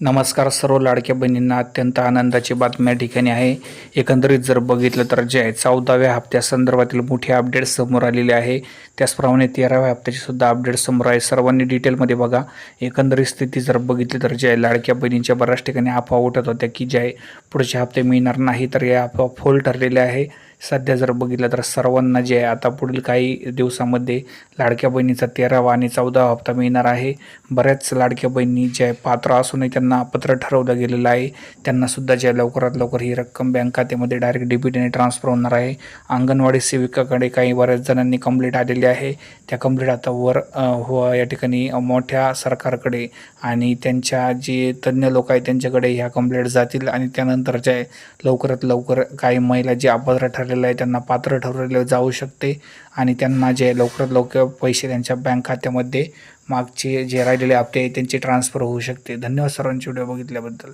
नमस्कार सर्व लाडक्या बहिणींना अत्यंत आनंदाची बातमी या ठिकाणी आहे. एकंदरीत जर बघितलं तर जे आहे चौदाव्या हप्त्यासंदर्भातील मोठी अपडेट समोर आलेले आहे. त्याचप्रमाणे तेराव्या हप्त्याची सुद्धा अपडेट समोर आहे. सर्वांनी डिटेलमध्ये बघा. एकंदरीत स्थिती जर बघितली तर जे आहे लाडक्या बहिणींच्या बऱ्याच ठिकाणी अफवा उठत होत्या की जे आहे पुढचे हप्ते मिळणार नाही तर या अफवा फोल ठरलेल्या आहे. सध्या जर बघितलं तर सर्वांना जे आहे आता पुढील काही दिवसामध्ये लाडक्या बहिणीचा तेरावा आणि चौदावा हप्ता मिळणार आहे. बऱ्याच लाडक्या बहिणी जे आहे पात्र असूनही त्यांना पत्र ठरवलं गेलेलं आहे. त्यांनासुद्धा ज्या जे लवकरात लवकर ही रक्कम बँक खात्यामध्ये डायरेक्ट डेबिटने ट्रान्सफर होणार आहे. अंगणवाडी सेविकाकडे काही बऱ्याच जणांनी कंप्लेंट आलेली आहे. त्या कंप्लेंट आता वर हो या ठिकाणी मोठ्या सरकारकडे आणि त्यांच्या जे तज्ज्ञ लोक आहेत त्यांच्याकडे ह्या कंप्लेंट जातील आणि त्यानंतर जे लवकरात लवकर काही महिला जे अपात्र ठरलेलं आहे त्यांना पात्र ठरवलेलं जाऊ शकते आणि त्यांना जे लवकरात लवकर पैसे त्यांच्या बँक खात्यामध्ये मागचे जे राहिलेले हप्ते आहेत त्यांचे ट्रान्सफर होऊ शकते. धन्यवाद सर्वांचे व्हिडिओ बघितल्याबद्दल.